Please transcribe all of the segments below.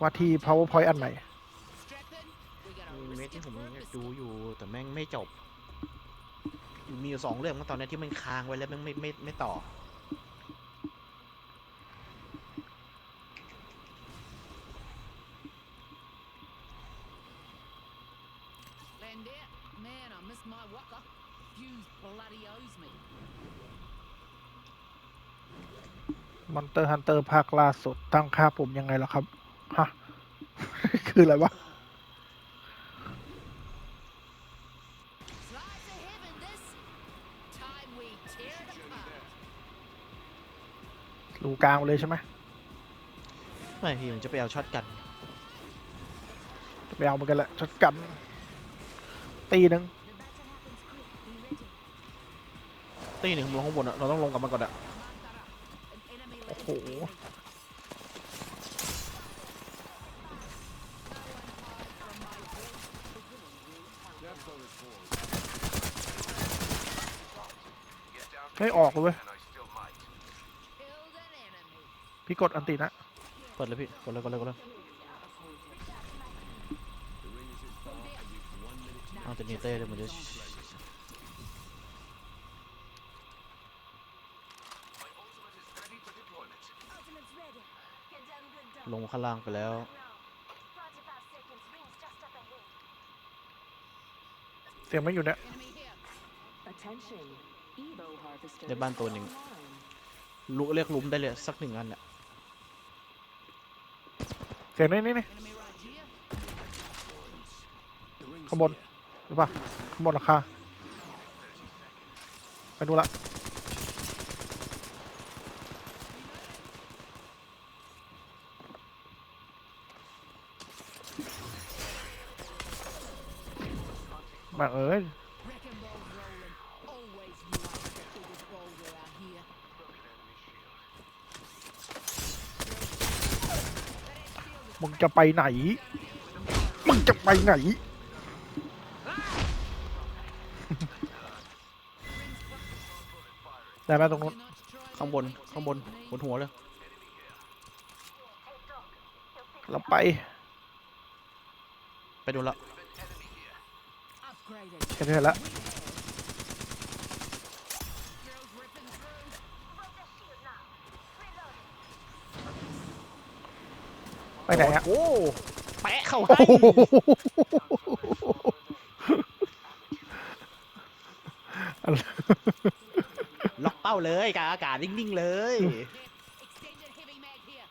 ว่าที่ powerpoint อันใหม่ Strapping. We got a มีเม็ดที่ recipe ผม for ยังอยาก this. ดูอยู่แต่แม่งไม่จบมีอยู่สองเรื่องมั้งตอนนี้ที่มันค้างไว้แล้วแม่งไม่ไม่ไม่ต่อ Land out. Man, I missed my waka. Hughes bloody owes me. Monster Hunter ภาคล่าสุดตั้งค่าผมยังไงล่ะครับ ฮะ คืออะไรวะ Slice of heaven, this time we tear it apart. รูกลางเลยใช่ไหมไม่พี่มันจะไปเอาช็อตกันจะไปเอาเหมือนกันแหละช็อตกัน ตีหนึ่งตีหนึ่งลงข้างบนอะเราต้องลงกับมันก่อนอะ An enemy โอ้โห landed ไม่ออกเลยเว้ย Killed an enemy. พี่กดอันตินะเปิดเลยพี่กดเลยกดเลยกดเลยเอาแต่นี่เต้เลยมันจะลงข้างล่างไปแล้วเสียงไม่อยู่เนี่ย Enemy here. ในบ้านตัวหนึ่งลุเรียกลุมได้เลยสักหนึ่งอันอะเสียงนี่นี่นี่ Enemy right here. ข้างบนหรือปะข้างบนราคาไปดูละมาเอ้ย มึงจะไปไหน มึงจะไปไหน ได้ไหมตรงนู้น Do not try ข้างบน ข้างบนบนหัวเลยเราไป ไปดูละ upgraded. แค่นี้แหละ ไปไหนอะโอ้แปะเข้าโอ้ให้โหล็อกเป้าเลยกลางอากาศนิ่งๆเลย Extended heavy mag here.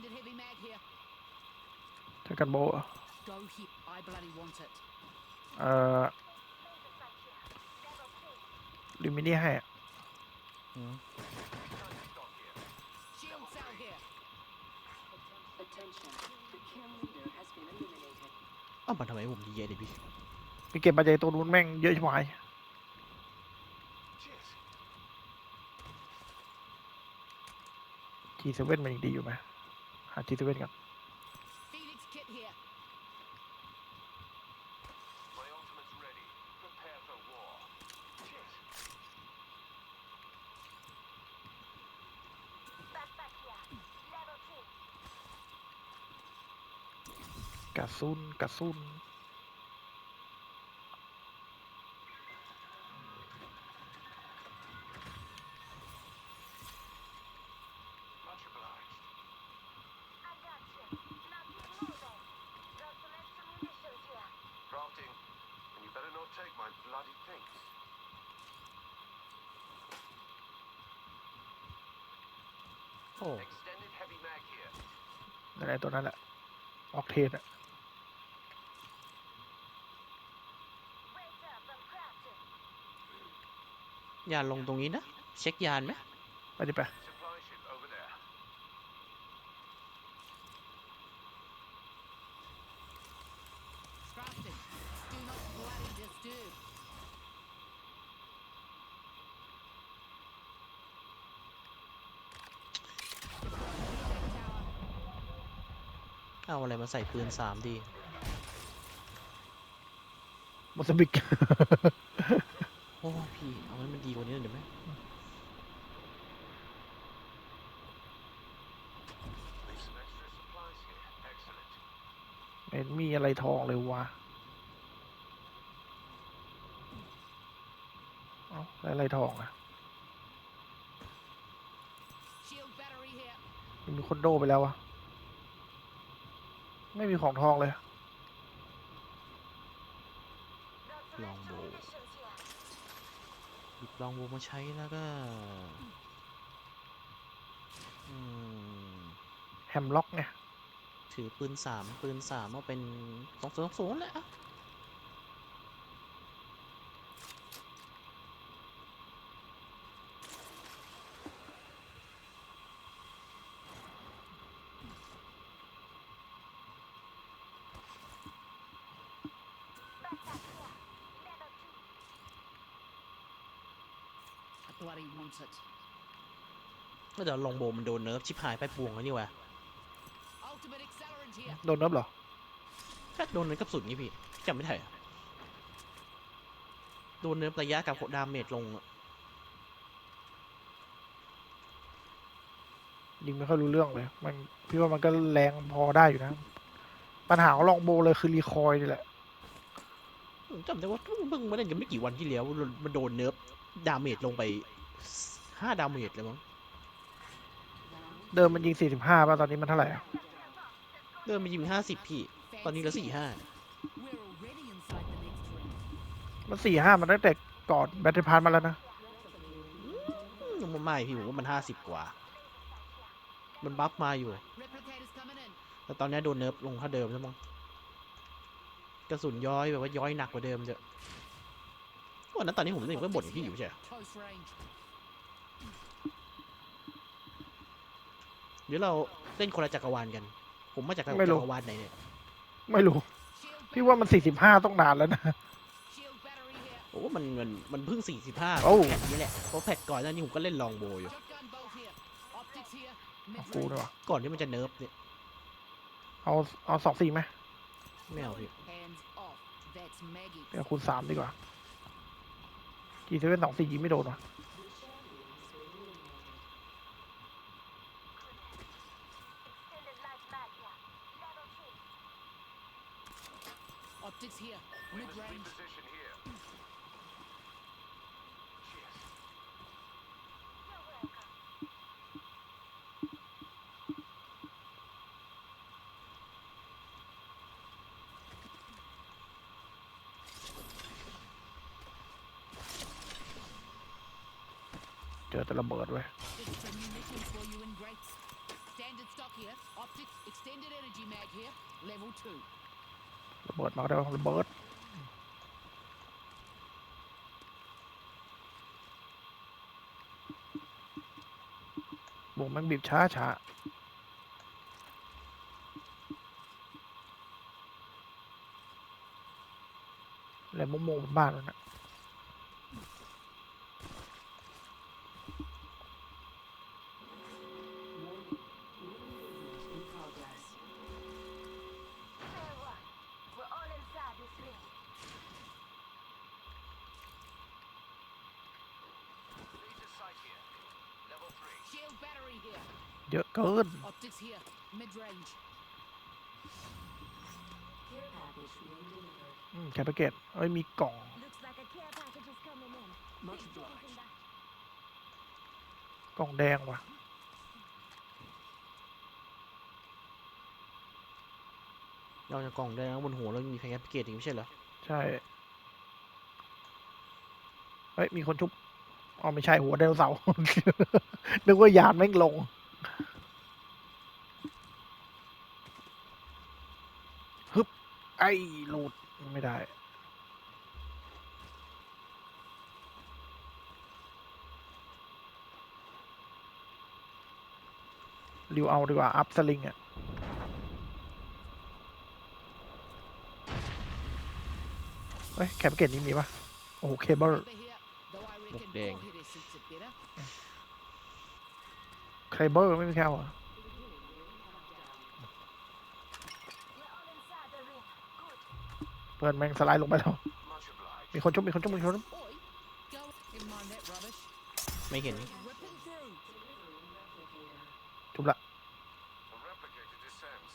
'Extended heavy mag here. ใช้กันโบอะ Go hit. I bloody want it. เอ่อลิมินี่ให้อะอืม Shield cell here. เอ้าวมันทำไมผมดีเยอะดิพี่มีเก็บมาจากตัวนู้นแม่งเยอะชิบหายทีเซเว่นมันยังดีอยู่ไหม หาทีเซเว่นกัน Phoenix kit here. My ultimate's ready. Prepare for war. Cheers. กระสุนกระสุน Much obliged. Crafting. And you better not take my bloody things. โอ้ Extended heavy mag here. อะไรตัวนั้นแหละออกเทนอะยานลงตรงนี้นะ เช็คยานไหมไปดิไป Supply เอาอะไรมาใส่ปืนสามดีโมซัมบิก โอ้พี่เอาให้มันดีกว่านี้หน่อยได้ไหม Leave some extra supplies here. Excellent. ไม่เห็นมีอะไรทองเลยวะเอ้าแล้วอะไรทองอะ Shield battery here. มันมีคนโดไปแล้วอะ ไม่มีของทองเลย ลองโบหยิบลองโบมาใช้แล้วก็อืมแฮมล็อกไงถือปืนสามปืนสามเอาเป็นสองศูนย์ศูนย์แหละ bloody want it. ก็เดี๋ยวลองโบมันโดนเนิร์ฟชิบหายไปปวงแล้วนี่วะ Ultimate accelerant here. โดนเนิบเหรอแค่โดนเนิร์ฟกับสุดนี่พี่จำไม่ได้อะโดนเนิร์ฟระยะกับดาเมจลงอะยิงไม่ค่อยรู้เรื่องเลย มันพี่ว่ามันก็แรงพอได้อยู่นะ ปัญหาของลองโบเลยคือรีคอยล์นี่แหละ ผมจำได้ว่าเพิ่งมาเล่นกันไม่กี่วันที่แล้วมันโดนเนิร์ฟ ดาเมจลงไปห้าดาเมจเลยมั้งเดิมมันยิง 45 ป่ะ ตอนนี้มันเท่าไหร่อะเดินไปยิงห้าสิบพี่ ตอนนี้เหลือสี่ห้า We're already inside the next ring. มัน 45 มันตั้งแต่ก่อนแบตเตอร์พาร์มาแล้วนะ มันไม่พี่ผมว่ามันห้าสิบกว่า มันบัฟมาอยู่ Replicators coming in. แต่ตอนนี้โดนเนิร์ฟลงเท่าเดิมแล้วมั้งกระสุนย้อยแบบว่าย้อยหนักกว่าเดิมเยอะ วันนั้นตอนนี้ผมเล่นก็บ่นกับพี่อยู่ใช่ไหม Close range. หรือเราเล่นคนละจักรวาลกัน ผมมาจากจักไม่รู้รวาลไหนเนี่ยไม่รู้ Shield พี่ว่ามัน45ต้องนานแล้วนะ Shield battery here. โอ้มันมันมันเพิ่งสี่สิบห้าโอ้แพทนี้แหละเพราะแพทก่อนหน้านี้ผมก็เล่นลองโบอยู่ Shotgun bolt here. Optics here. เอา Mid กู range. ดีกว่าก่อนที่มันจะเนิร์ฟเนี่ยเอาเอาสองสี่ไหมไม่เอาพี่ Hands off. That's Maggie. เดี๋ยวคูณสามดีกว่า ทีเซเว่นสองสี่ยิงไม่โดนวะออปติกส์ here mid range อแต่ระเบิดไว้ระเบิดมาแล้วระเบิดบวงมันบีบช้าช้าแะไรมงมงบนบ้านนั่นนะ Laser sight here. Level three. Shield battery here. เยอะเกิน Optics here. Mid range. อืมแคปเกตเอ้ย มีกล่อง Looks like a care package is coming in. Much Big obliged. things in that. กล่องแดงว่ะ เราจะกล่องได้แล้วบนหัวเรามีแพงแอปเกตอีกไม่ใช่เหรอ ใช่ เฮ้ย มีคนชุบอ๋อไม่ใช่หัวไดโนเสาร์นึกว่ายานแม่งลง ฮึบ ไอ้หลุดไม่ได้ ริวเอาดีกว่า อัพสลิงอะเฮ้ย แคปเกตนี้มีปะโอ้โห เคเบิล Over here. Though I reckon dang. ball hitter suits it better. เคเบิลไม่มีแค่เหรอเพื่อนแม่งสไลด์ลงไปแล้ว Much obliged. มีคนชุบมีคนชุบมีคนชุบ Oi, go. Never mind that rubbish. ไม่เห็น Ripping through. ชุบละ A replicator descends.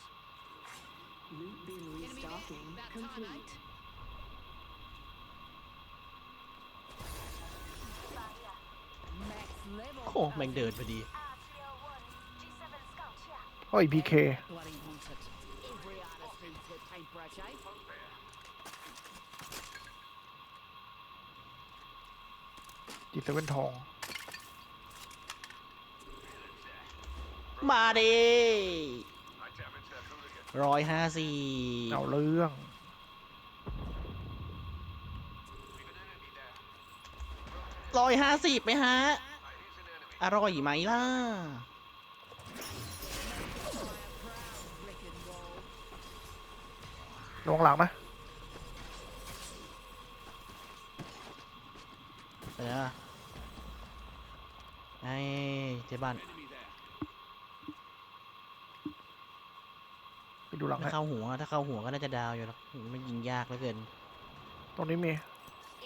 Loot bin Enemy there. restocking About time, complete. eh? Max level. โอ้แม่งเดินพอดี โอ้ยพีเค Bloody want it. Every artist needs their paintbrush, eh? จีเซเว่นทอง มาดิ I damage that hooligan. ร้อยห้าสี่เอาเรื่อง Leave an enemy there. ร้อยห้าสิบไหมฮะ Ah, he's an enemy. อร่อยไหมล่ะ ลงหลังนะเออไอ้เจ๊บ้าน Enemy there. ไปดูหลังถ้าให้เข้าหัว ถ้าเข้าหัวก็น่าจะดาวอยู่หรอกมันยิงยากเหลือเกิน ตรงนี้มี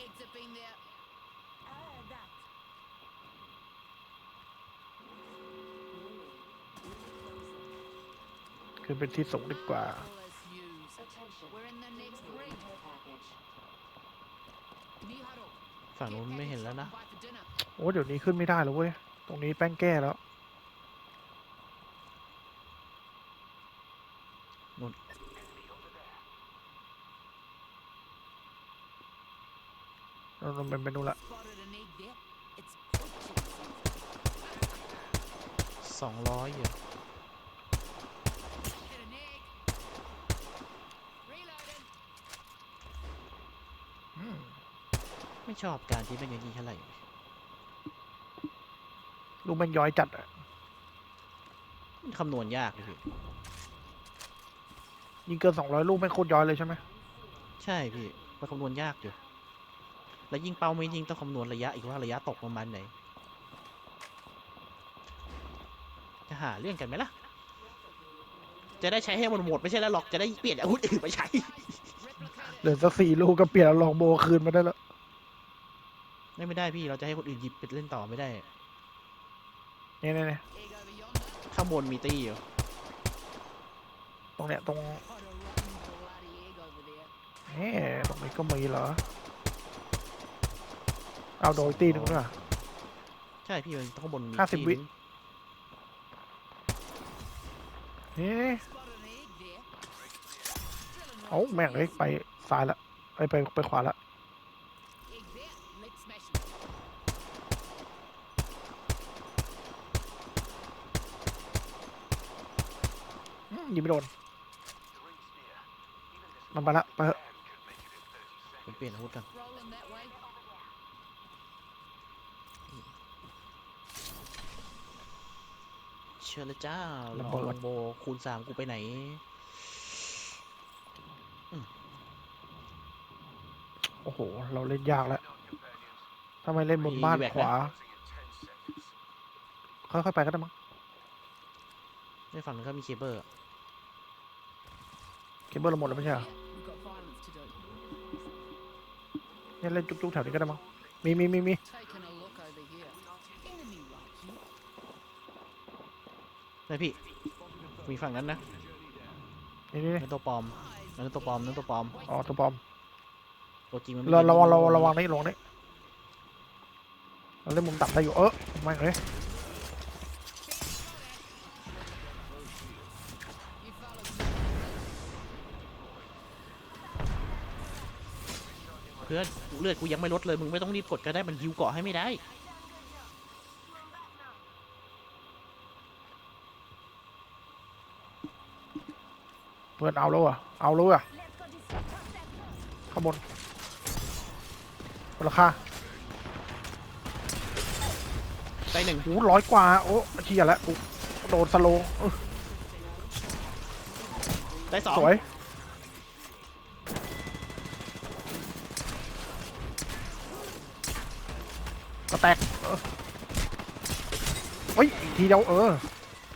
Eggs have been there. Ah, that. คือเป็นที่สูงดีกว่า All ฝั่งนู้นไม่เห็นแล้วนะ Bye for dinner. โอ้ เดี๋ยวนี้ขึ้นไม่ได้แล้วเว้ย ตรงนี้แป้งแก้แล้วเราลงเป็นเมนูละ Spotted an egg there. It's สองร้อยอยู่ hit an egg. Reloading. อืม ไม่ชอบการที่เป็นอย่างนี้เท่าไหร่ลูกแม่งย้อยจัดอะมันคำนวณยากเลยพี่ยิงเกินสองร้อยลูกแม่งโคตรย้อยเลยใช่ไหมใช่พี่มันคำนวณยากอยู่ แล้วยิงเป้าไม่ยิงต้องคำนวณระยะอีกว่าระยะตกประมาณไหน จะหาเรื่องกันไหมล่ะ จะได้ใช้ให้มันหมดไม่ใช่แล้วหรอก จะได้เปลี่ยนอาวุธอื่นมาใช้ Replicator. เหลือสักสี่ลูกก็เปลี่ยนเอาลองโบคืนมาได้แล้ว ไม่ไม่ได้พี่เราจะให้คนอื่นหยิบไปเล่นต่อไม่ได้ เนี่ยเนี่ยเนี่ย Egg over yonder. ข้างบนมีตี้อยู่ตรงเนี้ยตรง Got a rotten bloody egg over there. เอ๊ะตรงนี้ก็มีเหรอ เอาโดยตีหนึ่งด้วยใช่พี่มันข้างบนมีห้าสิบตี้วินึงเอ๊ะ Spotted an egg there. Drilling เอา right แม่ง through เลยไปซ้ายละไปไปไปขวาละ Egg there. Let's smash it. อืม ยิงไม่โดน The ring's near. Even this มันไปละไปเถอะ man could make it in 30ผม seconds. เปลี่ยนอาวุธกัน Rolling that way. เชื่อแล้วจ้าระลเบิดองโบคูณสามกูไปไหนโอ้โห เราเล่นยากแล้ว Known companions. ถ้าไม่เล่นบนบ้านมีแบกนะขวา Closing in 10 seconds. ค่อยๆไปก็ได้มั้งในฝั่งนั้นก็มีเคเบิลอะ เคเบิลเราหมดแล้วไม่ใช่เหรอ We've got violence to do. เนี่ยเล่นจุกๆแถวนี้ก็ได้มั้งมีมีมีมี Taking a look over here. Enemy right here. ไม่พี่ มีฝั่งนั้นนะนี่นี่นี่นั่นตัวปลอมนั่นตัวปลอมนั่นตัวปลอม อ๋อตัวปลอม ตัวจริงมันไม่เรายืนระวังนิ่เราๆระวังนี่ลงนี่เราเล่นมุมต่ำได้อยู่ เออไม่งเลย พื่อนเลือดกูยังไม่ลดเลยมึงไม่ต้องรีบกดก็ได้มันฮิวเกาะให้ไม่ได้เพื่อนเอาแล้วอะเอาแล้วอะ Let's go disrupt that first. ข้างบนมูลค่าได้หนึ่งโอ้ร้อยกว่าโอ้เชียแล้วกูโดนสโลว์เออได้สองสวย แตกเออเฮ้ยอีกทีเดียวเออ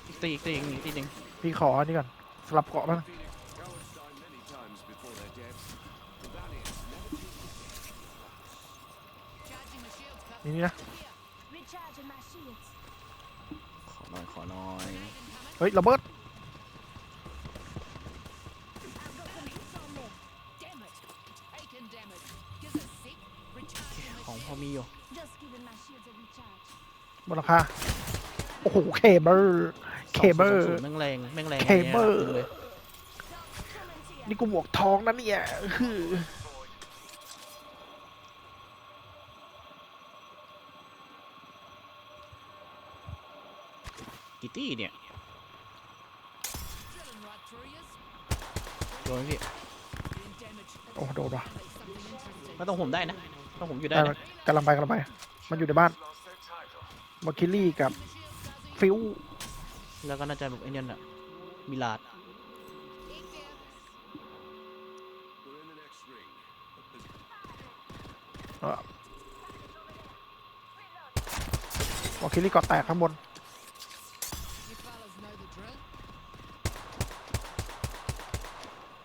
อีกตีอีกตีอีกตีหนึ่งพี่ขออันนี้ก่อนสลับเกาะมั้งนี่นะขอหน่อยขอหน่อยเฮ้ยระเบิด มีอยู่ Just giving my shields a recharge. บนราคาโอ้โห เคเบิลเคเบิลสองศูนย์แม่งแรงแม่งแรงเคเบิลนี่ยตึงเลย Coming to you. นี่กูบวกทองนะเนี่ยคือกี่ตี้เนี่ย Drilling right through yous. โดนไหมพี่ Doing damage. โอ้โดนว่ะ Found something interesting. ก็ต้องผมได้นะ ต้องผมอยู่ได้ได้นะกำลังไปกำลังไป มันอยู่ในบ้าน Lost their title. มาคิลลี่กับ The shields, Guzzy. ฟิวแล้วก็น่าจะแบบไอ้เนี่ยน่ะมิลาด Head down. We're in the next ring. มาคิลลี่เกาะแตกข้างบน You fellas know the drill.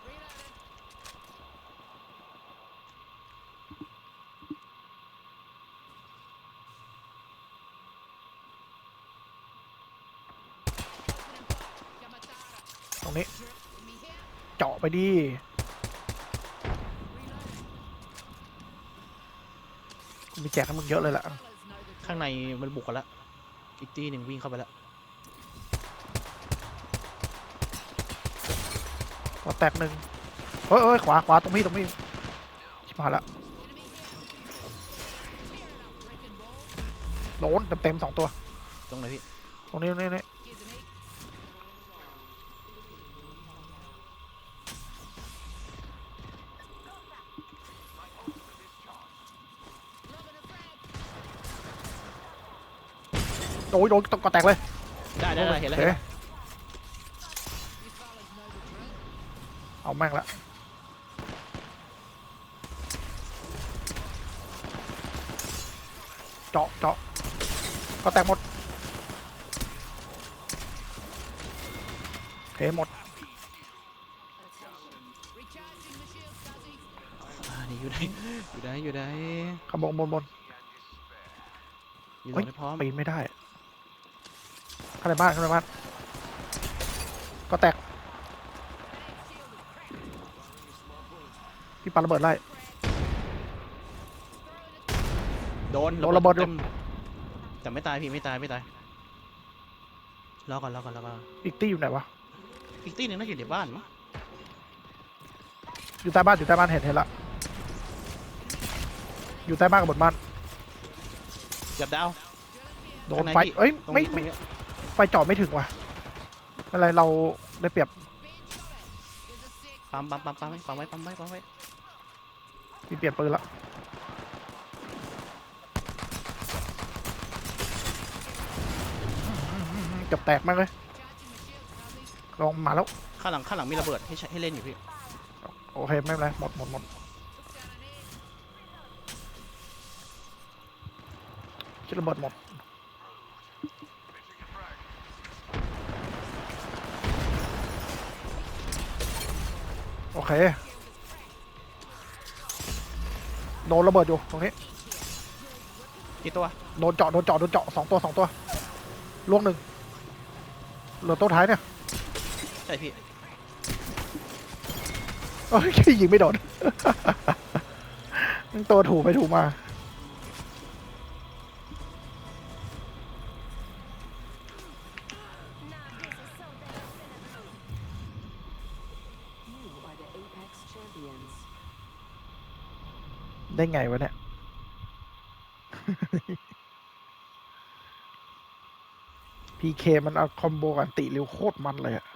Reloading. ตรงนี้ Me here. เจาะไป ดิ Reloading. มีแจกให้มึงเยอะเลยแหละ Fellas know the drill. ข้างในมันบุกกันแล้วอีกตี้หนึ่งวิ่งเข้าไปแล้วเกาะแตกหนึ่งเฮ้ยเฮ้ยขวาขวาตรงนี้ตรงนี้ชิบหายละ Enemy here. Clear it up, wrecking ball. โดนเต็มเต็มๆสองตัว ตรงไหนพี่ ตรงนี้ตรงนี้ตรงนี้ อ้ยโดนเกาะแตกเลยได้ได้ได้เห็นแล้วโอเห็นคแล้ว You fellas know the drill. เอาแม่งละเจาะเจาะเกาะแตกหมดโอเคหมด Recharging the shields, Guzzy. อ่านี่อยู่ไหนอยู่ไหนอยู่ไหนขางบวนบนบนอยู่ตเฮ้รยงนี้พร้อมปีนไม่ได้ข้าง ในบ้านข้างในบ้านก็แตกพี่ปาระเบิดไล่ โดนโดนระเบิดอยู่ ต็มแต่ไม่ตายพี่ไม่ตายไม่ตายรอก่อนรอก่อนรอก่อนอีกตี้อยู่ไหนวะอีกตี้หนึ่งน่าจะอยู่ในบ้านมั้งอยู่ใต้บ้านอยู่ใต้บ้านเห็นเห็นละอยู่ใต้บ้านกับบนบ้านเกือบดาว โดนข้างในไฟพี่ เอ้ยตรงไม่นี้ตรไม่งนี้ ไฟเจาะไม่ถึงว่ะไม่เป็นไรเราได้เปรียบ Being shot at. Here's a sec. ปั๊มปั๊มปั๊มปั๊มไว้ปั๊มไว้ปั๊มไว้ปั๊มไว้มีเปลี่ยนปืนละเกับแตกมากเลย Charging the shields, Guzzy. ลองมาแล้วข้างหลังข้างหลังมีระเบิดให้ใช้ให้เล่นอยู่พี่โอเคไม่เป็นไรหมดหมดหมด Took down an egg. ชิดระเบิดหมด โอเค โดนระเบิดอยู่ตรงนี้ กี่ตัว โดนเจาะ โดนเจาะ โดนเจาะสองตัวสองตัวล่วงหนึ่งเหลือตัวท้ายเนี่ยใช่พี่เอ้ยยิงไม่โดน ตัวถูกไปถูกมา ได้ไงวะเนี่ยพีเคมันเอาคอมโบกันติเร็วโคตรมันเลยอะ